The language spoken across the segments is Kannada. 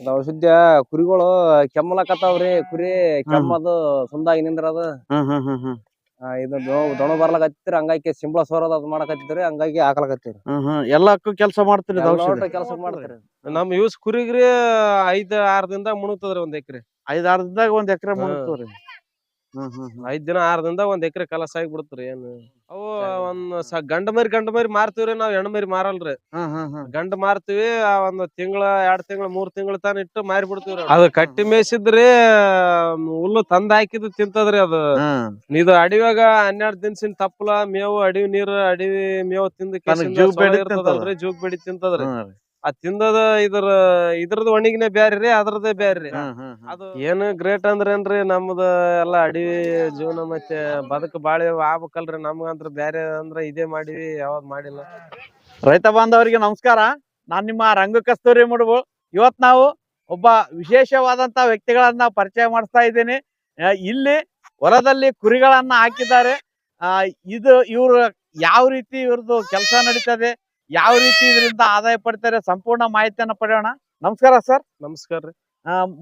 ಅದ್ ಔಷಧ್ಯ ಕುರಿಗಳು ಕೆಮ್ಮಲಕತ್ತಾವ್ರಿ ಕುರಿ ಕೆಮ್ಮದು ಸುಂದಾಗಿ ನಿಂದ್ರದ. ಹ್ಮ್ ಹ್ಮ್ ಹ್ಮ್ ಹ್ಮ್. ಆ, ಇದು ದೊಣ ಬರ್ಲಕತ್ತಿರ ಹಂಗಾಗಿ ಸಿಂಬಳ ಸೋರದ ಅದು ಮಾಡಕತ್ತಿದ್ರಿ ಹಂಗಾಗಿ ಹಾಕ್ಲಕತ್ತೀರಿ. ಹ್ಮ್ ಹ್ಮ್. ಎಲ್ಲಕ್ಕೂ ಕೆಲಸ ಮಾಡ್ತೀರಿ ಇದು ಔಷಧಿ? ಕೆಲಸ ಮಾಡ್ತೀರಿ. ನಮ್ ಯೂಸ್ ಕುರಿಗ್ರಿ ಐದ್ ಆರ್ ದಿನದಾಗ ಮುಣುಗ್ತದ್ರಿ ಒಂದ್ ಎಕ್ರೆ. ಐದ್ ಆರ್ದಾಗ ಒಂದ್ ಎಕ್ರೆ ಹಾ. ಮಾಡ್ತೀವ್ರಿ ಹ್ಮ್ ಹ್ಮ್ ಹ್ಮ್ ಐದ್ ದಿನ ಆರ್ ದಿನದಾಗ ಒಂದ್ ಎಕರೆ ಕಲಸ ಆಗಿ ಬಿಡ್ತ್ರಿ ಏನ್ ಅವು ಒಂದ್ ಸ ಗಂಡ ಮರಿ ಗಂಡ ಮರಿ ಮಾರ್ತಿವ್ರಿ ನಾವ್ ಹೆಣ್ಣು ಮರಿ ಮಾರಲ್ರಿ. ಗಂಡ ಮಾರ್ತಿವಿ ಆ ಒಂದ್ ತಿಂಗಳ ಎರಡ್ ತಿಂಗಳ ಮೂರ್ ತಿಂಗಳ ತಾನ ಇಟ್ಟು ಮಾರಿ ಬಿಡ್ತೀವ್ರಿ ಅದ್ ಕಟ್ಟಿ ಮೇಯ್ಸಿದ್ರಿ ಹುಲ್ಲು ತಂದ್ ಹಾಕಿದ್ ತಿಂತದ್ರಿ ಅದು. ಇದು ಅಡಿವಾಗ ಹನ್ನೆರಡ್ ದಿನಸಿನ ತಪ್ಪಲ ಮೇವು ಅಡವಿ ನೀರು ಅಡಿವಿ ಮೇವು ತಿಂದ ಜೂಗ್ ಬೆಡಿ ತಿಂತದ್ರಿ. ಆ ತಿಂದದ ಇದ್ರ ಇದ್ರದ್ ಒಣಗಿನೇ ಬ್ಯಾರ್ರಿ ಅದ್ರದೇ ಬ್ಯಾರ್ರಿ ರೀ. ಅದು ಏನು ಗ್ರೇಟ್ ಅಂದ್ರೇನ್ರಿ ನಮ್ದ ಎಲ್ಲಾ ಅಡಿ ಜೀವನ ಮತ್ತೆ ಬದುಕು ಬಾಳಿ ಆಗ್ಬೇಕಲ್ರಿ ನಮ್ಗಂತ್ರ ಬ್ಯಾರೆ ಅಂದ್ರ ಇದೇ ಮಾಡಿವಿ ಯಾವಾಗ ಮಾಡಿಲ್ಲ. ರೈತ ಬಾಂಧವರಿಗೆ ನಮಸ್ಕಾರ. ನಾನ್ ನಿಮ್ಮ ರಂಗ ಕಸ್ತೂರಿ ಮುಡುಬು. ಇವತ್ ನಾವು ಒಬ್ಬ ವಿಶೇಷವಾದಂತ ವ್ಯಕ್ತಿಗಳನ್ನ ಪರಿಚಯ ಮಾಡಿಸ್ತಾ ಇದ್ದೀನಿ. ಇಲ್ಲಿ ಹೊಲದಲ್ಲಿ ಕುರಿಗಳನ್ನ ಹಾಕಿದ್ದಾರೆ. ಆ ಇದು ಇವ್ರ ಯಾವ ರೀತಿ ಇವ್ರದ್ದು ಕೆಲಸ ನಡೀತದೆ ಯಾವ ರೀತಿ ಇದರಿಂದ ಆದಾಯ ಪಡಿತಾರೆ ಸಂಪೂರ್ಣ ಮಾಹಿತಿಯನ್ನ ಪಡೆಯೋಣ. ನಮಸ್ಕಾರ ಸರ್. ನಮಸ್ಕಾರ ರೀ.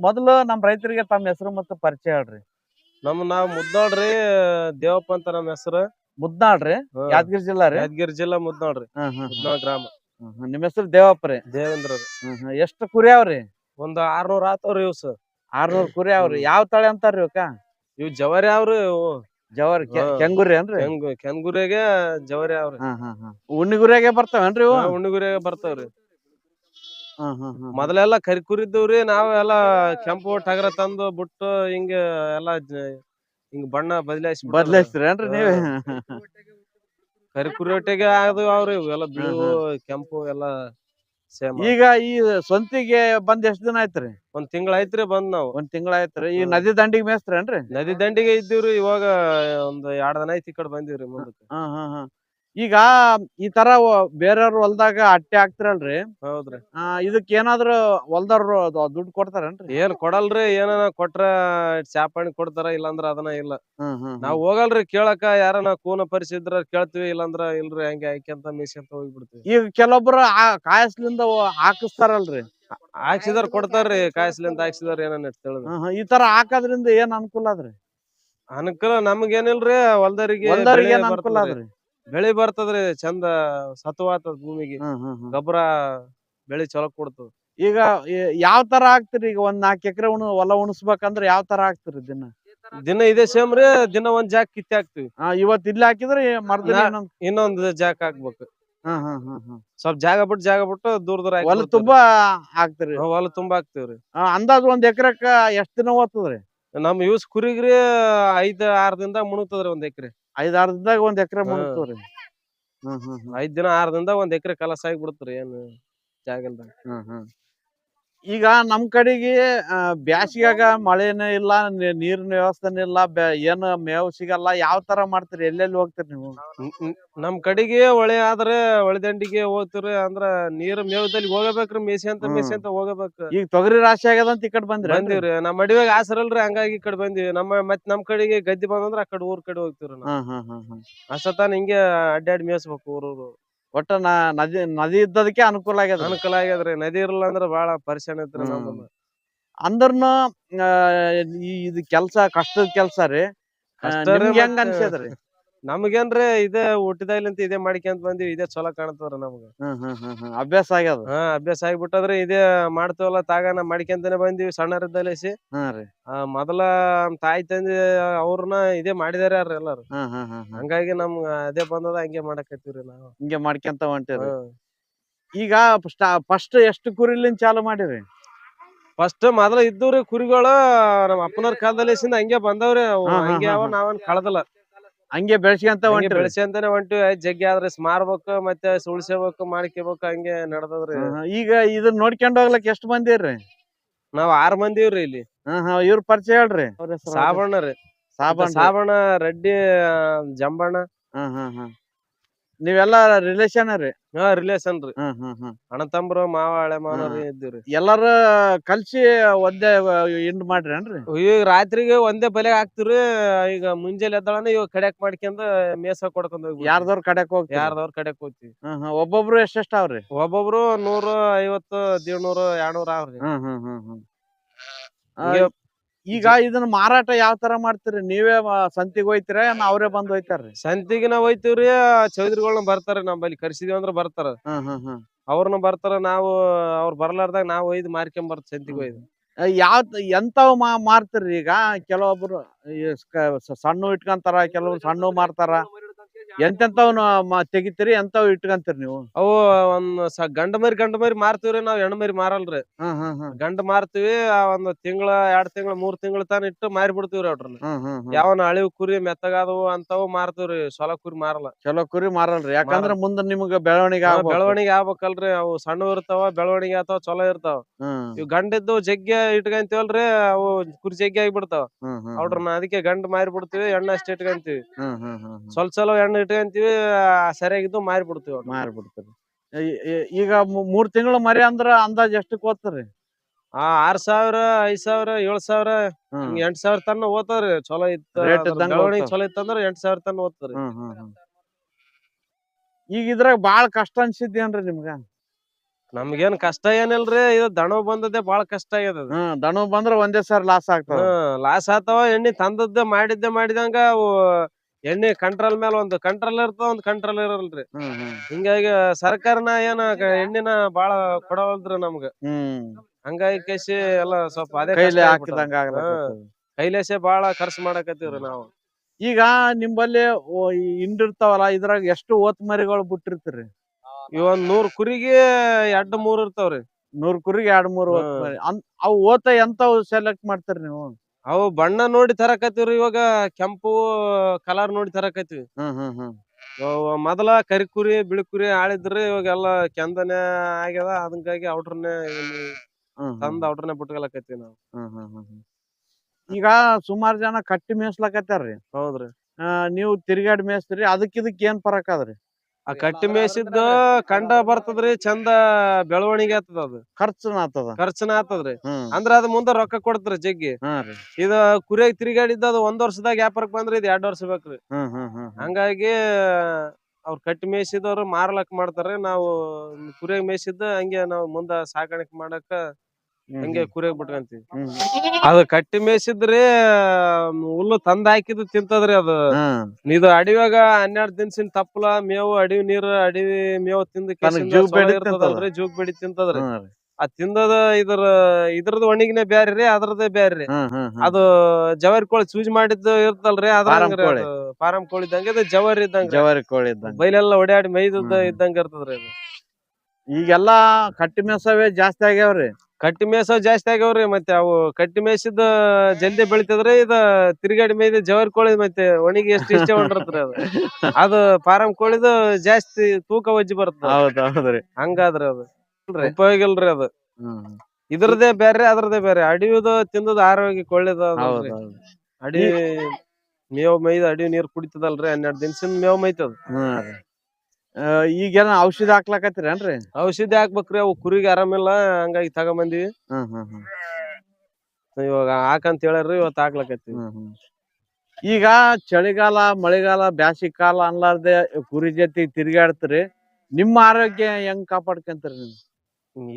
ಮೊದಲು ನಮ್ಮ ರೈತರಿಗೆ ತಮ್ಮ ಹೆಸರು ಮತ್ತು ಪರಿಚಯ ಹೇಳ್ರಿ. ನಮ್ ನಾವ್ ಮುದ್ನೋಡ್ರಿ ದೇವಪ್ಪ ಅಂತ ನಮ್ಮ ಹೆಸರು. ಮುದ್ನಾಳ್ರಿ ಯಾದಗಿರಿ ಜಿಲ್ಲಾ ರೀ? ಯಾದಗಿರಿ ಜಿಲ್ಲಾ ಮುದ್ನೋಡ್ರಿ ಹ್ಮ್ ಹ್ಮ್ ಮುದ್ನಾಳ್ ಗ್ರಾಮ. ಹ್ಮ್ ಹ್ಮ್. ನಿಮ್ಮ ಹೆಸರು ದೇವಪ್ಪ ರೀ? ದೇವೇಂದ್ರ ರೀ. ಹ್ಮ್ ಹ್ಮ್. ಎಷ್ಟು ಕುರಿ ಅವ್ರಿ ಒಂದ್ ಆರ್ನೂರ್ ಆತವ್ರಿ ಇವ್ಸ್ ಆರ್ನೂರ್ ಕುರಿ ಅವ್ರಿ ಯಾವ ತಳಿ ಅಂತಾರ್ರಿ ಇವಕ್ಕ? ಇವ್ ಜವಾರಿ ಅವ್ರಿ ಇವು ಜವಾರಿ ಹಾ. ಕೆಂಗುರಿ ಏನ್ರಿ? ಕೆಂಗ್ ಕೆಂಗುರಿಗೆ ಜವರಿ ಅವ್ರಿ. ಹಾ ಹಾ ಹಾ. ಉಣ್ಣಿಗುರಿಯಾಗೆ ಬರ್ತಾವೇನ್ರಿ ಇವು? ಉಣ್ಣಗುರಿಗೆ ಬರ್ತಾವ್ರಿ. ಮೊದಲೆಲ್ಲಾ ಕರಿ. ಮೊದಲೆಲ್ಲ ಕರಿಕುರಿ ನಾವೆಲ್ಲ ಕೆಂಪು ಟಗರ ತಂದು ಬಿಟ್ಟು ಹಿಂಗ ಎಲ್ಲಾ ಹಿಂಗ ಹಿಂಗ್ ಬಣ್ಣ ಬದಲಾಯಿಸಿ ಬದ್ಲಾಯ್ಸ್ತೀರಿ ಏನ್ರಿ ನೀವೇ? ಕರಿಕುರಿ ಒಟ್ಟಿಗೆ ಅದು ಅವ್ರಿ ಇವೆಲ್ಲ ಬಿಳು ಕೆಂಪು ಎಲ್ಲಾ ಸೇಮ್ ಈಗ ಈ ಸ್ವಂತಿಗೆ ಬಂದ್ ಎಷ್ಟ್ ದಿನ ಆಯ್ತ್ರಿ? ಒಂದ್ ತಿಂಗಳ ಐತ್ರಿ ಬಂದ್ ನಾವು. ಒಂದ್ ತಿಂಗಳ ಆಯ್ತ್ರಿ. ಈ ನದಿ ದಂಡಿಗೆ ಮೇಸ್ತ್ರೇನ್ರಿ? ನದಿ ದಂಡಿಗೆ ಇದ್ದೀವ್ರಿ ಇವಾಗ ಒಂದ್ ಎರಡ್ ದಿನ ಐತಿ ಈ ಕಡೆ ಬಂದಿವ್ರಿ ಮುಂದಕ್ಕೆ. ಹಾ ಹಾ ಹಾ. ಈಗ ಈ ತರ ಬೇರೆಯವ್ರ ಹೊಲ್ದಾಗ ಅಟ್ಟೆ ಹಾಕ್ತಿರಲ್ರಿ. ಹೌದ್ರಿ. ಆ ಇದಕ್ ಏನಾದ್ರು ಹೊಲ್ದವ್ರು ದುಡ್ಡು ಕೊಡ್ತಾರೇನ್ರಿ? ಏನ್ ಕೊಡಲ್ರಿ ಏನಾನ ಕೊಟ್ರ ಚಾಪಾಣಿ ಕೊಡ್ತಾರ ಇಲ್ಲಾಂದ್ರ ಅದನ್ನ ಇಲ್ಲ. ನಾವ್ ಹೋಗಲ್ರಿ ಕೇಳಕ ಯಾರನ ಕೂನ ಪರಿಸಿದ್ರ ಕೇಳ್ತೀವಿ ಇಲ್ಲಾಂದ್ರ ಇಲ್ರಿ ಹಂಗೆ ಹಾಕ್ಯಂತ ಮೀಸ್ಕೊಂತ ಹೋಗ್ಬಿಡ್ತೀವಿ. ಈಗ ಕೆಲವೊಬ್ರು ಕಾಯಸ್ಲಿಂದ ಹಾಕಿಸ್ತಾರಲ್ರಿ. ಹಾಕ್ಸಿದಾರ ಕೊಡ್ತಾರ್ರಿ ಕಾಯಿಸ್ಲಿಂದ ಹಾಕ್ಸಿದಾರ ಏನನ್ನ ಹ್ಮ್ ಹ್ಮ್. ಈ ತರ ಹಾಕೋದ್ರಿಂದ ಏನ್ ಅನುಕೂಲ ಅದ್ರಿ ಅನುಕೂಲ ನಮಗೇನಿಲ್ರಿ ಹೊಲ್ದವ್ರಿಗೆ ಏನ್ ಅನುಕೂಲ ಅದ್ರಿ ಬೆಳಿ ಬರ್ತದ್ರಿ ಚಂದ ಸತ್ವಾತ ಭೂಮಿಗೆ. ಹ್ಮ್ ಹ್ಮ್ ಹ್ಮ್. ಗೊಬ್ಬರ ಬೆಳಿ ಚಲೋ ಕೊಡ್ತದ. ಈಗ ಯಾವ ಯಾವ್ ತರ ಹಾಕ್ತಿರಿ ಈಗ ಒಂದ್ ನಾಲ್ಕ್ ಎಕರೆ ಉಣ ಹೊಲ ಉಣಿಸ್ಬೇಕಂದ್ರ ಯಾವ ತರ ಹಾಕ್ತಿರಿ ದಿನ? ದಿನ ಇದೇ ಸೇಮ್ ರೀ ದಿನ ಒಂದ್ ಜಾಕ್ ಕಿತ್ತಿ ಹಾಕ್ತಿವಿ. ಆ, ಇವತ್ ಇಲ್ಲಿ ಹಾಕಿದ್ರೆ ಮರ್ದಿನ ನಾ- ಇನ್ನೊಂದ್ ಇನ್ನೊಂದ್ ಜಾಕ್ ಹಾಕ್ಬೇಕು. ಹ್ಮ್ ಹ್ಮ್ ಹ್ಮ್ ಹ್ಮ್. ಸ್ವಲ್ಪ ಜಾಗ ಬಿಟ್ಟು ಜಾಗ ಬಿಟ್ಟು ದೂರ ದೂರ ಹಾಕಿ ಹೊಲ. ತುಂಬಾ ಹಾಕ್ತಿರಿ? ಹೊಲ ತುಂಬಾ ಹಾಕ್ತಿವ್ರಿ ಆ, ಅಂದಾಜ್ ಒಂದ್ ಎಕರೆಕ ಎಷ್ಟ್ ದಿನ ಓದ್ತದ್ರಿ? ನಮ್ ಯೂಸ್ ಕುರಿಗ್ರಿ ಐದ್ ಆರ್ ದಿನದಾಗ ಮುಣುಗ್ತದ್ರಿ ಒಂದ್ ಎಕರೆ. ಐದ್ ಆರ್ ದಿನದಾಗ ಒಂದ್ ಎಕರೆ. ಮುಗಿಸ್ತವ್ರಿ ಹ್ಮ್ ಹ್ಮ್ ಹ್ಮ್. ಐದ್ ದಿನ ಆರ್ ದಿನದಾಗ ಒಂದ್ ಎಕರೆ ಕಲಸ ಆಗಿ ಬಿಡ್ತ್ರಿ ಏನ್ ಜಾಗ ಇಲ್ದಂಗ ಹ್ಮ್ ಹ್ಮ್. ಈಗ ನಮ್ ಕಡೆಗೆ ಬ್ಯಾಸಿಗ್ಯಾಗ ಮಳೆನೇ ಇಲ್ಲ ನೀರಿನ ವ್ಯವಸ್ಥೆನೇ ಇಲ್ಲ ಏನು ಮೇವು ಸಿಗಲ್ಲ ಯಾವ ತರ ಮಾಡ್ತೀರಿ? ಎಲ್ಲೆಲ್ಲಿ ಹೋಗ್ತೀರಿ ನೀವು? ನಮ್ ಕಡೆಗೆ ಹೊಳೆ ಆದ್ರೆ ಹೊಳೆದಂಡಿಗೆ ದಂಡಿಗೆ ಹೋಗ್ತಿವ್ರಿ ಅಂದ್ರ ನೀರ್ ಮೇವದಲ್ಲಿ ಹೋಗಬೇಕ್ರಿ ಮೇಸಿ ಅಂತ. ಮೇಸಿ ಅಂತ ಹೋಗಬೇಕು. ಈಗ ತೊಗರಿ ರಾಶಿ ಆಗ್ಯದಂತ ಈ ಕಡೆ ಬಂದ್ರಿ ಬಂದಿವ್ರಿ. ನಮ್ ಅಡಿವಾಗ ಆಸರಲ್ರಿ ಹಂಗಾಗಿ ಈ ಕಡೆ ಬಂದಿವಿ. ನಮ್ಮ ಮತ್ ನಮ್ ಕಡೆಗೆ ಗದ್ದೆ ಬಂದಂದ್ರ ಆ ಕಡೆ ಊರ್ ಕಡೆ ಹೋಗ್ತಿವ್ರಿ ಹ್ಮ್ ಹ್ಮ್ ಅಷ್ಟತಾನ ಹಿಂಗೆ ಅಡ್ಡಾಡಿ ಮೇಯಿಸ್ಬೇಕು ಊರೂರು. ಒಟ್ಟ ನಾ ನದಿ ನದಿ ಇದ್ದದಕ್ಕೆ ಅನುಕೂಲ ಆಗ್ಯದ ಅನುಕೂಲ ಆಗ್ಯದ್ರಿ ನದಿ ಇರಲ್ಲ ಅಂದ್ರ ಬಾಳ ಪರಿಶಾನ ಐತ್ರಿ ಹ್ಮ್. ನಮ್ಮನ್ನ ಅಂದ್ರನು ಆ, ಈ ಇದು ಕೆಲ್ಸ ಕಷ್ಟದ ಕೆಲ್ಸ ರೀ ಆ, ಕಷ್ಟ ರೀ ನಿಮ್ಗ್ ಹೆಂಗ್ ಮತ್ತೆ. ಅನ್ಸದ್ರಿ ನಮಗೇನ್ರಿ ಇದೇ ಹುಟ್ಟಿದಾಗ್ಲಿಂತ ಇದೇ ಮಾಡ್ಕೊಂತ ಬಂದಿವಿ ಇದೇ ಚಲೋ ಕಾಣ್ತದ್ರಿ ನಮ್ಗ. ಅಭ್ಯಾಸ ಆಗ್ಯದ? ಹಾ ಅಭ್ಯಾಸ ಆಗ್ಬಿಟ್ಟದ್ರಿ ಇದೇ ಮಾಡ್ತೇವಲ್ಲ ತಾಗಾನ ಮಾಡ್ಕೊಂತಾನೆ ಬಂದಿವಿ ಸಣ್ಣರಿದ್ದಲೇಸಿ ಮೊದಲ ನಮ್ ತಾಯಿ ತಂದೆ ಅವ್ರನ್ನ ಇದೇ ಮಾಡಿದಾರ ಎಲ್ಲಾರು. ಹಂಗಾಗಿ ನಮ್ಗ ಅದೇ ಬಂದದ ಹಂಗೆ ಮಾಡಕತ್ತೀವ್ರಿ ನಾವು. ಹಿಂಗೆ ಮಾಡ್ಕೊಂತ ಹೊಂಟೇವ್ರಿ. ಈಗ ಫಸ್ಟ್ ಎಷ್ಟು ಕುರಿಲಿಂದ ಚಾಲು ಮಾಡಿರಿ? ಫಸ್ಟ್ ಮೊದಲ ಇದ್ದವ್ರಿ ಕುರಿಗಳು ನಮ್ಮ ಅಪ್ಪನವ್ರ ಕಾಲದಲ್ಲಿ ಹಂಗೆ ಬಂದವ್ರಿ ಹಂಗೆ ಅವ ನಾವೇನ್ ಕಳ್ದಲ್ಲ. ಹಂಗೆ ಬೆಳೆಸ್ಕೊಂತ ಹೊಂಟ್ರಿ. ಬೆಳೆಸ್ಕೊಂತಾನೆ ಹೊಂಟಿವಿ. ಜಗ್ಗಿ ಆದ್ರೆ ಮಾರ್ಬೇಕು ಮತ್ತೆ ಸುಳ್ಸಬೇಕು ಮಾಡ್ಕೋಬೇಕು ಹಂಗೆ ನಡ್ದದ್ರಿ. ಈಗ ಇದನ್ನ ನೋಡ್ಕೊಂಡ್ ಹೋಗ್ಲಕ್ ಎಷ್ಟ್ ಮಂದಿ ಇರ್ರಿ? ನಾವ್ ಆರ್ ಮಂದಿ ಇವ್ರಿ ಇಲ್ಲಿ. ಹಾ ಹಾ. ಇವ್ರ ಪರಿಚಯ ಹೇಳ್ರಿ. ಸಾಬಣ್ಣ ರೀ. ಸಾಬಣ್ಣ. ಸಾಬಣ್ಣ ರೆಡ್ಡಿ ಆ, ಜಂಬಣ್ಣ. ಹಾ ಹಾ ಹ್ಮ್ ನೀವೆಲ್ಲ ರಿಲೇಶನ್ ರೀ? ಹಾ ರಿಲೇಷನ್ ರೀ. ಹ್ಮ್ ಹ್ಮ್ ಹ್ಮ್. ಅಣ್ಣ ಮಾವ ಹಳೆ ಮಾವನವ್ರಿ ಇದ್ದೀವ್ರಿ ಎಲ್ಲಾರು ಕಲ್ಸಿ ಒಂದೇ ಮಾಡ್ರಿ ಮಾಡ್ರೇನ್ರಿ? ಈಗ ರಾತ್ರಿಗೆ ಒಂದೇ ಬಲೆ ಹಾಕ್ತಿವ್ರಿ ಈಗ ಮುಂಜಾನೆ ಎದ್ದಳನ ಇವಾಗ ಕಡ್ಯಾಕ್ ಮಾಡ್ಕೊಂಡ್ ಮೇಸ ಕೊಡ್ಕೊಂಡ್ ಹೋಗಿ ಯಾರ್ದವ್ರ ಕಡೆಕ್ ಹೋಗ್ತಿ ಯಾರ್ದವ್ರ ಕಡೆಕ್ ಹೋಗ್ತಿವಿ. ಹ್ಮ್ ಹ್ಮ್. ಒಬ್ಬೊಬ್ರು ಎಷ್ಟೆಷ್ಟಾವ್ರಿ ಒಬ್ಬೊಬ್ರು ನೂರು ಐವತ್ತು ದೇಡ್ನೂರು ಎರಡ್ನೂರ್ ಅವ್ರಿ. ಹ್ಮ್ ಹ್ಮ್ ಹ್ಮ್ ಹ್ಮ್. ಆ, ಈಗ- ಈಗ ಇದನ್ನ ಮಾರಾಟ ಯಾವ ತರ ಮಾಡ್ತೀರಿ? ನೀವೇ ಸಂತಿಗೆ ಸಂತಿಗ್ ಅವರೇ ಬಂದ್ ಹೋಯ್ತಾರ್ರಿ? ಸಂತಿಗೆ ನಾವ್ ಹೋಯ್ತಿವ್ರಿ ಚೌಧರಿಗಳನ್ನ ಬರ್ತಾರ ನಮ್ಮಲ್ಲಿ. ಕರ್ಸಿದೀವಿ ಅಂದ್ರ ಬರ್ತಾರ. ಅವ್ರನ್ನ ಬರ್ತಾರ ನಾವು ಅವ್ರ ಬರ್ಲಾರ್ದಾಗ ನಾವ್ ಒಯ್ದು ಮಾರ್ಕೊಂಡ್ ಬರ್ತ ಸಂತಿಗೆ ಒಯ್ದು ಯಾವ ಎಂತಾವ್ ಮಾ ಮಾರ್ತೀರಿ ಈಗ? ಕೆಲವೊಬ್ರು ಸಣ್ಣ ಇಟ್ಕೊಂತಾರ ಕೆಲವ್ರು ಸಣ್ಣ ಮಾರ್ತಾರ. ಎಂತೆಂತವ್ನ ಮ- ತೆಗಿತೀರಿ ಎಂತವ್ ಇಟ್ಕೊಂತೀರಿ ನೀವು? ಅವು ಒಂದ್ ಸ ಗಂಡ ಮರಿ ಗಂಡ ಮರಿ ಮಾರ್ತಿವ್ರಿ ನಾವ್ ಹೆಣ್ಣು ಮರಿ ಮಾರಲ್ರಿ. ಹ್ಮ್ ಹ್ಮ್ ಹ್ಮ್ ಗಂಡ ಮಾರ್ತಿವಿ ಆ ಒಂದ್ ತಿಂಗಳ ಎರಡ್ ತಿಂಗಳ ಮೂರ್ ತಿಂಗಳ ತಾನ ಇಟ್ಟು ಮಾರಿ ಬಿಡ್ತೀವ್ರಿ ಅವ್ರನ್ನ. ಹ್ಮ್ ಹ್ಮ್ ಹ್ಮ್ ಯಾವನ ಅಳಿವ್ ಕುರಿ ಮೆತ್ತಗಾದವು ಅಂತವು ಮಾರ್ತಿವ್ರಿ ಸೊಲ ಕುರಿ ಮಾರಲ್ಲ. ಚಲೋ ಕುರಿ ಮಾರಲ್ರಿ ಯಾಕಂದ್ರ ಮುಂದ ನಿಮ್ಗ ಬೆಳವಣಿಗೆ ಆಗ್ಬೇಕು. ಬೆಳವಣಿಗೆ ಆಗ್ಬೇಕಲ್ರಿ ಅವು ಸಣ್ಣ ಇರ್ತಾವ ಬೆಳವಣಿಗೆ ಆತಾವ ಚಲೋ ಇರ್ತಾವ. ಹ್ಮ್ ಇವ್ ಗಂಡದ್ದು ಜಗ್ಗೆ ಇಟ್ಕಂತೀವಲ್ರಿ ಅವು ಕುರಿ ಜಗ್ಗೆ ಆಗಿ ಬಿಡ್ತಾವ ಅವ್ರ ಅವ್ರನ್ನ ಅದಕ್ಕೆ ಗಂಡ ಮಾರಿ ಬಿಡ್ತೀವಿ ಎಣ್ಣೆ ಅಷ್ಟೇ ಇಟ್ಕಂತೀವಿ. ಹ್ಮ್ ಹ್ಮ್ ಹ್ಮ್ ಹ್ಮ್ ಸ್ವಲ್ಪ ಸ್ವಲ್ಪ ಎಣ್ಣೆ ಇಟ್ಕಂತೀವಿ ಸರಿಯಾಗಿದ್ದು ಮಾರಿ ಬಿಡ್ತೀವಿ ಮಾರಿ ಈ- ಈಗ ಮೂರ್ ತಿಂಗಳು ಮರಿ ಅಂದ್ರ ಅಂದಾಜ್ ಎಷ್ಟಕ್ ಓದ್ತಾರಿ ಆ ಆರ್ ಸಾವಿರ ಐದ್ ಸಾವಿರ ಏಳ್ ಸಾವಿರ ಎಂಟ್ ಸಾವಿರ ತನ ಓದ್ತಾವ್ರಿ ಚಲೋ ಇತ್ತ. ಚಲೋ ಇತ್ತಂದ್ರ ಎಂಟ್ ಸಾವಿರ ತನ ಓದ್ತಾರಿ ಈಗ ಇದ್ರಾಗ ಬಾಳ ಕಷ್ಟ ಅನ್ಸಿದ್ದೇನ್ರಿ ನಿಮ್ಗ? ನಮ್ಗೇನ್ ಕಷ್ಟ ಏನಿಲ್ರಿ ಇದು ದಣ ಬಂದದ್ದೇ ಬಾಳ ಕಷ್ಟ ಆಗ್ಯದ ದಣ ಬಂದ್ರ ಒಂದೇ ಸಾರಿ ಲಾಸ್ ಆಗ್ತಾವ. ಲಾಸ್ ಆತಾವ ಎಣ್ಣಿ ತಂದದ್ದ ಮಾಡಿದ್ದೆ ಮಾಡಿದಂಗ ಅವು ಎಣ್ಣೆ ಕಂಟ್ರೋಲ್ ಮೇಲೆ ಒಂದು ಕಂಟ್ರೋಲ್ ಇರ್ತದ ಒಂದ್ ಕಂಟ್ರೋಲ್ ಇರಲ್ರಿ. ಹಿಂಗಾಗಿ ಸರ್ಕಾರನ ಏನ ಕ- ಎಣ್ಣಿನ ಬಾಳ ಕೊಡವಲ್ದ್ರಿ ನಮ್ಗ. ಹ್ಮ್ ಹಂಗಾಗಿ ಕೇಸಿ ಎಲ್ಲ ಸ್ವಲ್ಪ ಅದೇ ಕೈಲಿ ಕಷ್ಟ ಆಗ್ಬಿಟ್ಟದ. ಹಾಕಿದಂಗ ಆಗ್ಲಕತ್ತದ. ಕೈಲೇಸೆ ಬಾಳ ಖರ್ಚು ಮಾಡಕತ್ತೀವ್ರಿ ನಾವು. ಈಗ ನಿಂಬಲ್ಲಿ ಓ- ಈ ಹಿಂಡಿರ್ತಾವಲ್ಲ ಇದ್ರಾಗ ಎಷ್ಟು ಓತ್ ಮರಿಗಳು ಬಿಟ್ಟಿರ್ತೀರಿ? ಈ ಒಂದ್ ನೂರ್ ಕುರಿಗೆ ಎರಡ್ ಮೂರ್ ಇರ್ತಾವ್ರಿ. ನೂರ್ ಕುರಿಗೆ ಎರಡ್ ಮೂರ್ ಓತ್. ಮರಿ ಅನ್- ಅವು ಓತ ಎಂತಾವ್ ಸೆಲೆಕ್ಟ್ ಮಾಡ್ತೀರಿ ನೀವು? ಅವು ಬಣ್ಣ ನೋಡಿ ತರಕತ್ತೀವ್ರಿ ಇವಾಗ ಕೆಂಪು ಕಲರ್ ನೋಡಿ ತರಕತ್ತೀವಿ. ಹ್ಮ್ ಹ್ಮ್ ಹ್ಮ್. ಅವ್ ಮೊದಲ ಕರಿ ಕುರಿ ಬಿಳಿ ಕುರಿ ಆಳಿದ್ರಿ ಇವಾಗೆಲ್ಲ ಕೆಂದನೆ ಆಗ್ಯದ ಅದಕ್ಕಾಗಿ ಔಟ್ರನ್ನೇ ಹ್ಮ್ ಹ್ಮ್. ತಂದ್ ಔಟ್ರನ್ನೇ ಬಿಟ್ಕೊಳಕತ್ತೀವಿ ನಾವು. ಹ್ಮ್ ಹ್ಮ್ ಹ್ಮ್ ಹ್ಮ್. ಈಗ ಸುಮಾರ್ ಜನ ಕಟ್ಟಿ ಮೇಯ್ಸ್ಲಕತ್ತಾರ್ರಿ. ಹೌದ್ರಿ. ಆ, ನೀವು ತಿರ್ಗಾಡಿ ಮೇಯ್ಸ್ತೀರಿ ಅದಕ್ಕಿದಕ್ ಏನ್ ಫರಕ್ ಅದ್ರಿ ಆ ಕಟ್ಟಿ ಮೇಯಿಸಿದ್ದು ಕಂಡ ಬರ್ತದ್ರಿ ಚಂದ ಬೆಳವಣಿಗೆ ಆತದ ಅದು. ಖರ್ಚು ಆತದ ಖರ್ಚನ ಆತದ್ರಿ ಹ್ಮ್. ಅಂದ್ರ ಅದ್ ಮುಂದ ರೊಕ್ಕ ಕೊಡ್ತ್ರಿ ಜಗ್ಗಿ. ಹಾ ರೀ. ಇದ ಕುರಿಯಾಗಿ ತಿರುಗಾಡಿದ್ದ ಅದು ಒಂದ್ ವರ್ಷದಾಗ ವ್ಯಾಪಾರಕ್ ಬಂದ್ರಿ ಇದ್ ಎರಡ್ ವರ್ಷ ಬೇಕ್ರಿ. ಹ್ಮ್ ಹ್ಮ್ ಹ್ಮ್ ಹ್ಮ್. ಹಂಗಾಗಿ ಅವ್ರ ಕಟ್ಟಿ ಮೇಯಿಸಿದವ್ರು ಮಾರ್ಲಕ್ ಮಾಡ್ತಾರೆ ನಾವು ಕುರಿಯಾಗಿ ಮೇಯಿಸಿದ್ದ ಹಂಗೆ ನಾವು ಮುಂದ ಸಾಕಾಣಿಕೆ ಮಾಡಕ ಹಂಗೆ ಕುರಿಯಾಗ ಬಿಟ್ಕಂತೀವಿ. ಅದು ಕಟ್ಟಿ ಮೇಯ್ಸಿದ್ರಿ ಹುಲ್ಲು ತಂದ ಹಾಕಿದ್ ತಿಂತದ್ರಿ ಅದು. ಇದು ಅಡವ್ಯಾಗ ಹನ್ನೆರಡ್ ದಿನಸಿನ ತಪ್ಪಲ ಮೇವು ಅಡವಿ ನೀರು ಅಡವಿ ಮೇವು ತಿಂದ ಇರ್ತದಲ್ರಿ ಜೂಗ್ ಬಿಡಿ ತಿಂತದ್ರಿ. ಆ ತಿಂದದ ಇದ್ರ ಇದ್ರದ್ ಒಣಗಿನೇ ಬ್ಯಾರಿ ರೀ ಅದ್ರದೇ ಬ್ಯಾರಿ. ಅದು ಜವಾರಿ ಕೋಳಿ ಚೂಜ್ ಮಾಡಿದ್ದು ಇರ್ತಲ್ರಿ. ಅದ್ರ ಫಾರಂ ಕೋಳಿ. ಇದ್ದಂಗೆ ಇದು ಜವಾರಿ ಇದ್ದಂಗ ಜವಾರಿ ಕೋಳಿ ಇದ್ದಂಗ. ಬೈಲೆಲ್ಲ ಒಡ್ಯಾಡಿ ಮೈದ ಇದ್ದಂಗೆ ಇದ್ದಂಗ ಇರ್ತದ್ರಿ ಅದು. ಈಗೆಲ್ಲಾ ಕಟ್ಟಿ ಮೇಸವೇ ಜಾಸ್ತಿ ಆಗ್ಯಾವ್ರಿ. ಕಟ್ಟಿ ಮೇಯ್ಸೋ ಜಾಸ್ತಿ ಆಗ್ಯಾವ್ರಿ ಮತ್ತೆ ಅವು ಕಟ್ಟಿ ಮೇಯ್ಸಿದ ಜಲ್ದಿ ಬೆಳಿತದ್ರಿ ಇದ ತಿರುಗಾಡಿ ಮೇಯ್ದ ಜವಾರಿ ಕೋಳಿ ಮತ್ತೆ ಒಣಗಿ ಎಷ್ಟು ಇಷ್ಟ ಹೊಂಡಿರ್ತದ್ರಿ ಅದು. ಅದು ಫಾರಂ ಕೋಳಿದು ಜಾಸ್ತಿ ತೂಕ ವಜ್ಜಿ ಬರ್ತದ. ಹಂಗಾದ್ರೆ ಹಂಗಾದ್ರಿ ಅದು. ಉಪಯೋಗ ಇಲ್ರಿ ಅದು. ಇದ್ರದೇ ಬೇರೆ ಅದ್ರದೇ ಬೇರೆ ಅಡಿಯುದು ತಿಂದದ ಆರೋಗ್ಯ ಒಳ್ಳೇದ ಅಡಿ ಮೇವ್ ಮೈದ ಅಡಿ ನೀರ್ ಕುಡಿತದಲ್ರಿ ಹನ್ನೆರಡು ದಿನಸಿಂದ ಮೇವ್. ಆ, ಈಗೇನ ಔಷಧಿ ಹಾಕ್ಲಕತ್ತೀರೇನ್ರಿ? ಔಷಧಿ ಹಾಕ್ಬೇಕ್ರಿ ಅವು ಕುರಿಗೆ ಆರಾಮಿಲ್ಲ ಹಂಗಾಗಿ ತಗೊಂಬಂದಿವಿ. ಹ್ಮ್ ಹ್ಮ್ ಹ್ಮ್. ಇವಾಗ ಹಾಕಂತ ಹೇಳ್ರಿ ಇವತ್ತು ಹಾಕ್ಲಕತ್ತೀವಿ. ಹ್ಮ್ ಹ್ಮ್. ಈಗ ಚಳಿಗಾಲ ಮಳೆಗಾಲ ಬ್ಯಾಸಿಗ್ ಕಾಲ ಅನ್ಲಾರ್ದೆ ಕುರಿ ಜೊತೆ ತಿರ್ಗಾಡ್ತೀರಿ ನಿಮ್ಮ ಆರೋಗ್ಯ ಹೆಂಗ್ ಕಾಪಾಡ್ಕೊಂತೀರಿ ನೀವು?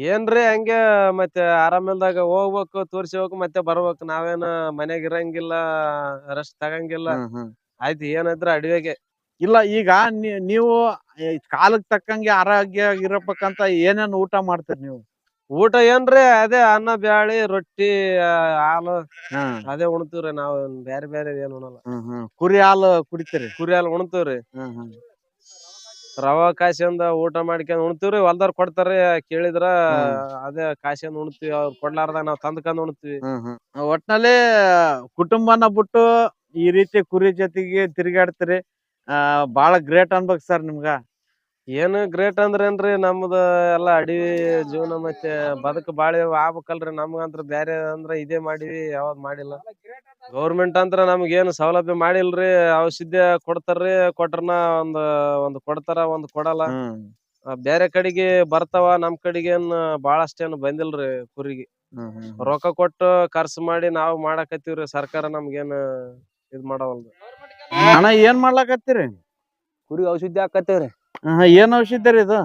ಏನ್ರಿ ಹಂಗೆ ಮತ್ತೆ ಆರಾಮಿಲ್ದಾಗ ಹೋಗ್ಬೇಕು ತೋರ್ಸಬೇಕು ಮತ್ತೆ ಬರ್ಬೇಕು. ನಾವೇನ ಮನೆಗ್ ಇರಂಗಿಲ್ಲ ರೆಸ್ಟ್ ತಗಂಗಿಲ್ಲ. ಹ್ಮ್ ಹ್ಮ್. ಆಯ್ತು ಏನಿದ್ರ ಅಡವಿಗೆ ಇಲ್ಲ ಈಗ ನೀವು ಕಾಲಕ್ಕೆ ಕಾಲಕ್ ತಕ್ಕಂಗೆ ಆರೋಗ್ಯ ಇರಬೇಕಂತ ಏನೇನ್ ಊಟ ಮಾಡ್ತೀರಿ ನೀವು? ಊಟ ಏನ್ರಿ ಅದೇ ಅನ್ನ ಬ್ಯಾಳಿ ರೊಟ್ಟಿ ಹಾಲು ಅದೇ ಉಣ್ತೀವ್ರಿ ನಾವ್ ಬ್ಯಾರೆ ಬ್ಯಾರೆ ಏನ್ ಉಣಲ್ಲ. ಕುರಿ ಹಾಲು ಕುಡಿತೀರಿ? ಕುರಿ ಹಾಲು ಉಣ್ತೀವ್ರಿ. ರವಾ ಕಾಸಿಂದ ಊಟ ಮಾಡ್ಕೊಂಡ್ ಉಣ್ತೀವ್ರಿ ಹೊಲ್ದಾರ್ ಕೊಡ್ತಾರಿ ಕೇಳಿದ್ರ ಅದೇ ಕಾಸಿಂದ ಉಣ್ತೀವಿ ಅವ್ರ ಕೊಡ್ಲಾರ್ದಾಗ ನಾವ್ ತಂದ್ಕೊಂಡ್ ಉಣ್ತೀವಿ. ಒಟ್ನಲ್ಲಿ ಕುಟುಂಬನ ಬಿಟ್ಟು ಈ ರೀತಿ ಕುರಿ ಜೊತೆಗೆ ತಿರುಗಾಡ್ತೀರಿ ಬಾಳ ಗ್ರೇಟ್ ಅನ್ಬೇಕು ಸರ್ ನಿಮ್ಗ. ಏನು ಗ್ರೇಟ್ ಅಂದ್ರ ಏನ್ರಿ ನಮ್ದ ಎಲ್ಲಾ ಅಡವಿ ಜೀವನ ಮತ್ತೆ ಬದುಕು ಬಾಳ ಆಗ್ಬೇಕಲ್ರಿ ನಮ್ಗಂತ್ರ ಬ್ಯಾರೆ ಅಂದ್ರ ಇದೇ ಮಾಡಿವಿ ಯಾವಾಗ ಮಾಡಿಲ್ಲ. ಗೌರ್ಮೆಂಟ್ ಅಂದ್ರ ನಮ್ಗ ಏನು ಸೌಲಭ್ಯ ಮಾಡಿಲ್ರಿ ಔಷಧಿ ಕೊಡ್ತಾರ್ರಿ ಕೊಟ್ರನ ಒಂದ್ ಒಂದ್ ಕೊಡ್ತಾರ ಒಂದ್ ಕೊಡಲ್ಲ. ಬ್ಯಾರೆ ಕಡೆಗೆ ಬರ್ತಾವ ನಮ್ ಕಡೆಗೇನ್ ಬಾಳಷ್ಟೇನ್ ಬಂದಿಲ್ರಿ ಕುರಿಗೆ. ರೊಕ್ಕ ಕೊಟ್ಟು ಖರ್ಚು ಮಾಡಿ ನಾವ್ ಮಾಡಾಕತ್ತೀವ್ರಿ ಸರ್ಕಾರ ನಮ್ಗೇನ್ ಇದ್ ಮಾಡವಲ್ದು. ಅಣ್ಣ ಏನ್ ಮಾಡ್ಲಾಕತ್ತೀರಿ? ಕುರಿ ಔಷಧಿ ಹಾಕತ್ತೇವ್ರಿ. ಏನ್ ಔಷಧಿ ರೀ ಇದು?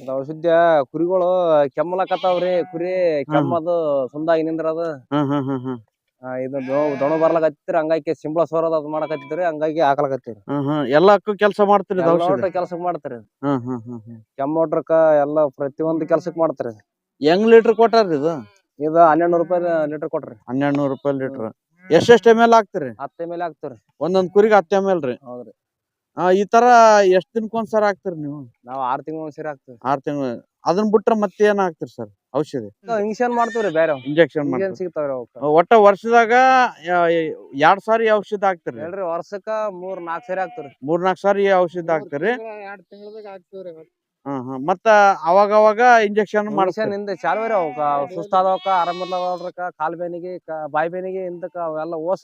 ಔಷಧ್ಯ ಕುರಿಗಳು ಕೆಮ್ಮಲಕತ್ತಾವ್ರಿ ಕುರಿ ಕೆಮ್ಮದು ಸುಂದಾಗಿ ನಿಂದ್ರದ. ಹ್ಮ್ ಹ್ಮ್ ಹ್ಮ್ ಹ್ಮ್. ಆ, ಇದು ದೊ- ದೊಣ ಬರ್ಲಕತ್ತಿರಿ ಹಂಗಾಗಿ ಸಿಂಬಳ ಸೋರದ ಅದ್ ಮಾಡಕತ್ತಿದ್ರಿ ಹಂಗಾಗಿ ಹಾಕಲಕತ್ತೀರಿ ಹ್ಮ್ ಹ್ಮ್ ಎಲ್ಲಕ್ಕೂ ಕೆಲಸ ಮಾಡ್ತೀರಿ ಇದು ಔಷಧಿ? ಕೆಲ್ಸಕ್ ಮಾಡ್ತಾರಿ. ಹ್ಮ್ ಹ್ಮ್ ಹ್ಮ್ ಹ್ಮ್. ಕೆಮ್ಮೋಟ್ರಕ್ಕ ಎಲ್ಲ ಪ್ರತಿಯೊಂದು ಕೆಲ್ಸಕ್ ಮಾಡ್ತಾರಿ. ಹೆಂಗ್ ಲೀಟರ್ ಕೊಟ್ಟಾರ್ರಿ ಇದು? ಇದು ಹನ್ನೆರಡು ರೂಪಾಯಿ ಲೀಟರ್ ಕೊಟ್ರಿ. ಹನ್ನೆರಡು ನೂರು ರೂಪಾಯಿ ಲೀಟರ್. ಎಷ್ಟೆಷ್ಟ್ ಎಂ ಎಲ್ ಹಾಕ್ತಿರಿ? ಹತ್ತ ಎಂ ಎಲ್ ಹಾಕ್ತಿವ್ರಿ. ಒಂದೊಂದ್ ಕುರಿಗೆ ಹತ್ತು ಎಂ ಎಲ್ ರೀ. ಹೌದ್ರಿ. ಆ, ಈ ತರ ಎಷ್ಟ್ ದಿನಕ್ಕೊಂದ್ಸಲ ಹಾಕ್ತಿರಿ ನೀವು? ನಾವ್ ಆರ್ ತಿಂಗಳ ಒಂದ್ಸರಿ ಹಾಕ್ತಿವಿ ಆರ್ ತಿಂಗಳ ಅದನ್ನ ಬಿಟ್ರೆ ಮತ್ತೆ ಏನ್ ಹಾಕ್ತಿರಿ ಸರ್ ಔಷಧಿ? ಇಂಜೆಕ್ಷನ್ ಮಾಡ್ತೀವ್ರಿ ಬೇರೆ ಇಂಜೆಕ್ಷನ್ ಸಿಗ್ತಾವ್ರಿ ಅವಕ್ಕ. ಒಟ್ಟ ವರ್ಷದಾಗ ಯಾ- ಎರಡ್ ಸಾರಿ ಔಷಧ ಹಾಕ್ತಿರಿ? ಹೇಳ್ರಿ ವರ್ಷಕ್ಕ ಮೂರ್ ನಾಲ್ಕ್ ಸರಿ ಮೂರ್ ನಾಲ್ಕ್ ಸಾರಿ ಔಷಧ ಹಾಕ್ತಿರಿ? ಎರಡ್ ತಿಂಗಳದಾಗ ಹಾಕ್ತಿವ್ರಿ. ಮತ್ತ ಅವಾಗ ಅವಾಗ ಇಂಜೆಕ್ಷನ್ ಮಾಡ್ತಾರೆ ಹಿಂದೆ ಚಾಲು ರೀ ಅವಕ್ಕ ಸುಸ್ತಾದವಕ್ಕ ಆರಾಮಿರ್ಲಾರ್ದಕ್ಕ ಕಾಲ್ ಬೇನಿಗೆ ಕ- ಬಾಯಿ ಬೇನಿಗೆ ಹಿಂದಕ್ಕ ಅವೆಲ್ಲ ಓಸ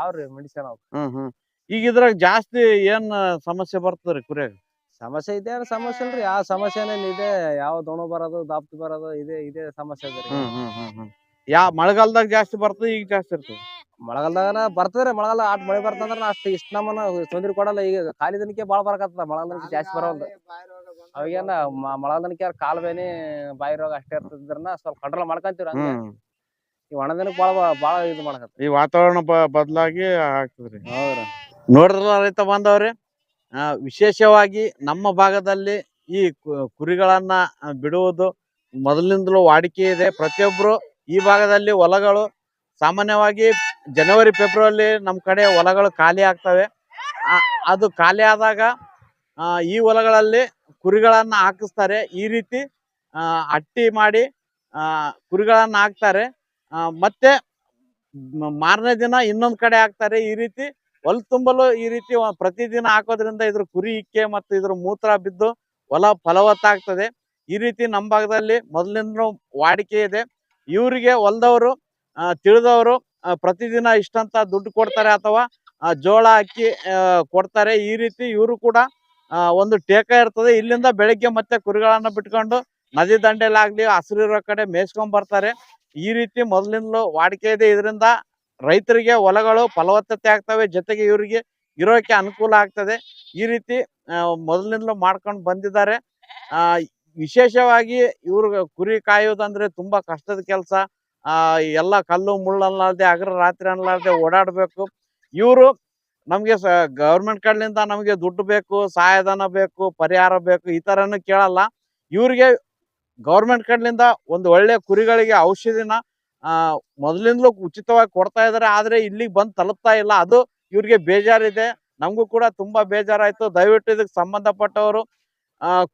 ಅವ್ರಿ ಮೆಡಿಸಿನ್ ಅವ್. ಹ್ಮ್ ಹ್ಮ್. ಈಗ ಇದ್ರಾಗ ಜಾಸ್ತಿ ಏನ್ ಸಮಸ್ಯೆ ಬರ್ತದ್ರಿ ಕುರಿಯಾಗ? ಸಮಸ್ಯೆ ಇದೆ ಏನ್ ಸಮಸ್ಯೆ ಇಲ್ರಿ. ಯಾವ ಸಮಸ್ಯೆ ಇದೆ. ಯಾವ ದೊಣ ಬರೋದು ದಾಪ್ತಿ ಬರೋದು ಇದೆ ಇದೇ ಸಮಸ್ಯೆ ಇದೆ ಹ್ಮ್ ಹ್ಮ್ ಹ್ಮ್ ಹ್ಮ್. ಯಾ ಮಳೆಗಾಲದಾಗ ಜಾಸ್ತಿ ಬರ್ತದ ಈಗ ಜಾಸ್ತಿ ಇರ್ತದ? ಮಳೆಗಾಲದಾಗ ಬರ್ತದ್ರಿ. ಮಳೆಗಾಲ ಆಟ್ ಮಳೆ ಬರ್ತಂದ್ರ ಅಷ್ಟು ಇಷ್ಟ ನಮ್ಮನ್ನ ತೊಂದ್ರೆ ಕೊಡಲ್ಲ. ಈಗ ಖಾಲಿ ದಿನಕ್ಕೆ ಬಾಳ ಬರಕತ್ತದ. ಮಳೆಗಾಲ ಜಾಸ್ತಿ ಬರೋಲ್ದು ಅವಾಗೇನ ಮೊಳದನಕ್ಯಾರ ಕಾಲ್ ಬೇನೆ ಬಾಯಿ ರೋಗ ಅಷ್ಟೇ ಇರ್ತದ್ರನ್ನ ಸ್ವಲ್ಪ ಕಂಟ್ರೋಲ್ ಮಾಡ್ಕೊಂತೀವ್ರ ಹಂಗೆ. ಹ್ಮ್. ಈ ಒಣದನಕ್ ಬಾಳ ಬಾಳ ಇದು ಮಾಡಕತ್ತ ಈ ವಾತಾವರಣ ಬದಲಾಗಿ ಬದ್ಲಾಗಿ ಆಗ್ತದ್ರಿ. ಹೌದ್ರಿ. ನೋಡಿದ್ರಲ್ಲ ರೈತ ಬಾಂಧವ್ರಿ ಆ, ವಿಶೇಷವಾಗಿ ನಮ್ಮ ಭಾಗದಲ್ಲಿ ಈ ಕು- ಕುರಿಗಳನ್ನ ಆ, ಬಿಡುವುದು ಮೊದಲಿನಿಂದಲೂ ವಾಡಿಕೆ ಇದೆ. ಪ್ರತಿಯೊಬ್ರು ಈ ಭಾಗದಲ್ಲಿ ಹೊಲಗಳು ಸಾಮಾನ್ಯವಾಗಿ ಜನವರಿ ಫೆಬ್ರವರಿ ನಮ್ಮ ಕಡೆ ಹೊಲಗಳು ಖಾಲಿ ಆಗ್ತವೆ. ಆ, ಅದು ಖಾಲಿ ಆದಾಗ ಆ, ಈ ಹೊಲಗಳಲ್ಲಿ ಕುರಿಗಳನ್ನ ಹಾಕಿಸ್ತಾರೆ. ಈ ರೀತಿ ಅಟ್ಟಿ ಮಾಡಿ ಕುರಿಗಳನ್ನ ಹಾಕ್ತಾರೆ. ಮತ್ತೆ ಮಾರನೇ ದಿನ ಇನ್ನೊಂದ್ ಕಡೆ ಹಾಕ್ತಾರೆ. ಈ ರೀತಿ ಹೊಲ ತುಂಬಲು ಈ ರೀತಿ ಪ್ರತಿದಿನ ಹಾಕೋದ್ರಿಂದ ಇದ್ರ ಕುರಿ ಇಕ್ಕೆ ಮತ್ತು ಇದ್ರ ಮೂತ್ರ ಬಿದ್ದು ಹೊಲ ಫಲವತ್ತಾಗ್ತದೆ. ಈ ರೀತಿ ನಮ್ಮ ಭಾಗದಲ್ಲಿ ಮೊದಲಿಂದ ವಾಡಿಕೆ ಇದೆ. ಇವರಿಗೆ ಹೊಲ್ದವರು ತಿಳಿದವರು ಪ್ರತಿದಿನ ಇಷ್ಟಂತ ದುಡ್ಡು ಕೊಡ್ತಾರೆ ಅಥವಾ ಜೋಳ ಅಕ್ಕಿ ಕೊಡ್ತಾರೆ. ಈ ರೀತಿ ಇವರು ಕೂಡ ಒಂದು ಟೇಕ ಇರ್ತದೆ. ಇಲ್ಲಿಂದ ಬೆಳಿಗ್ಗೆ ಮತ್ತೆ ಕುರಿಗಳನ್ನ ಬಿಟ್ಕೊಂಡು ನದಿ ದಂಡೆಲಾಗ್ಲಿ ಇರೋ ಕಡೆ ಮೇಯ್ಸ್ಕೊಂಡ್ ಬರ್ತಾರೆ. ಈ ರೀತಿ ಮೊದಲಿಂದಲೂ ವಾಡಿಕೆ ಇದೆ. ಇದರಿಂದ ರೈತರಿಗೆ ಹೊಲಗಳು ಫಲವತ್ತತೆ ಆಗ್ತವೆ. ಜೊತೆಗೆ ಇವರಿಗೆ ಇರೋಕೆ ಅನುಕೂಲ ಆಗ್ತದೆ. ಈ ರೀತಿ ಆ, ಮೊದಲಿಂದಲೂ ಮಾಡ್ಕೊಂಡು ಬಂದಿದ್ದಾರೆ. ಆ ವಿಶೇಷವಾಗಿ ಇವ್ರ ಕುರಿ ಕಾಯೋದಂದ್ರೆ ತುಂಬಾ ಕಷ್ಟದ ಕೆಲಸ. ಆ ಎಲ್ಲ ಕಲ್ಲು ಮುಳ್ಳು ಅನ್ಲಾರ್ದೆ ಹಗರ ರಾತ್ರಿ ಅನ್ಲಾರ್ದೆ ಓಡಾಡ್ಬೇಕು. ಇವರು ನಮ್ಗೆ ಸ ಗೌರ್ಮೆಂಟ್ ಕಡೆಯಿಂದ ನಮಗೆ ದುಡ್ಡು ಬೇಕು, ಸಹಾಯಧನ ಬೇಕು, ಪರಿಹಾರ ಬೇಕು, ಈ ಥರನೂ ಕೇಳಲ್ಲ. ಇವ್ರಿಗೆ ಗೌರ್ಮೆಂಟ್ ಕಡೆಯಿಂದ ಒಂದು ಒಳ್ಳೆ ಕುರಿಗಳಿಗೆ ಔಷಧಿನ ಮೊದಲಿಂದಲೂ ಉಚಿತವಾಗಿ ಕೊಡ್ತಾ ಇದ್ದಾರೆ ಆದ್ರೆ ಇಲ್ಲಿಗೆ ಬಂದು ತಲುಪ್ತಾ ಇಲ್ಲ. ಅದು ಇವ್ರಿಗೆ ಬೇಜಾರಿದೆ. ನಮಗೂ ಕೂಡ ತುಂಬಾ ಬೇಜಾರಾಯಿತು. ದಯವಿಟ್ಟು ಇದಕ್ಕೆ ಸಂಬಂಧಪಟ್ಟವರು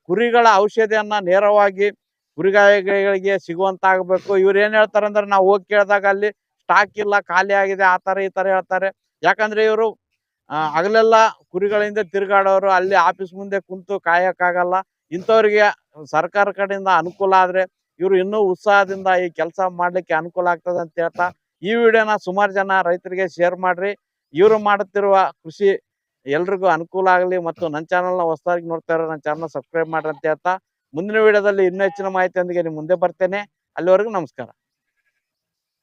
ಕುರಿಗಳ ಔಷಧಿಯನ್ನ ನೇರವಾಗಿ ಕುರಿಗಾಯಿಗಳಿಗೆ ಸಿಗುವಂತಾಗಬೇಕು. ಇವ್ರು ಏನು ಹೇಳ್ತಾರೆ ಅಂದ್ರೆ ನಾವು ಹೋಗಿ ಕೇಳಿದಾಗ ಅಲ್ಲಿ ಸ್ಟಾಕ್ ಇಲ್ಲ, ಖಾಲಿ ಆಗಿದೆ, ಆ ಥರ ಈ ಥರ ಹೇಳ್ತಾರೆ. ಯಾಕಂದ್ರೆ ಇವರು ಹಗಲೆಲ್ಲ ಕುರಿಗಳಿಂದ ತಿರುಗಾಡೋರು ಅಲ್ಲಿ ಆಫೀಸ್ ಮುಂದೆ ಕುಂತು ಕಾಯಕ್ಕಾಗಲ್ಲ. ಇಂಥವ್ರಿಗೆ ಸರ್ಕಾರ ಕಡೆಯಿಂದ ಅನುಕೂಲ ಆದ್ರೆ ಇವರು ಇನ್ನೂ ಉತ್ಸಾಹದಿಂದ ಈ ಕೆಲಸ ಮಾಡ್ಲಿಕ್ಕೆ ಅನುಕೂಲ ಆಗ್ತದೆ ಅಂತ ಹೇಳ್ತಾ ಈ ವಿಡಿಯೋನ ಸುಮಾರು ಜನ ರೈತರಿಗೆ ಶೇರ್ ಮಾಡ್ರಿ. ಇವರು ಮಾಡುತ್ತಿರುವ ಕೃಷಿ ಎಲ್ರಿಗೂ ಅನುಕೂಲ ಆಗಲಿ ಮತ್ತು ನನ್ನ ಚಾನಲ್ನ ಹೊಸದಾಗಿ ನೋಡ್ತಾ ಇರೋ ನನ್ನ ಚಾನಲ್ ಸಬ್ಸ್ಕ್ರೈಬ್ ಮಾಡ್ರಿ ಅಂತ ಹೇಳ್ತಾ ಮುಂದಿನ ವಿಡಿಯೋದಲ್ಲಿ ಇನ್ನೂ ಹೆಚ್ಚಿನ ಮಾಹಿತಿಯೊಂದಿಗೆ ನಿಮ್ಮ ಮುಂದೆ ಬರ್ತೇನೆ. ಅಲ್ಲಿವರೆಗೂ ನಮಸ್ಕಾರ.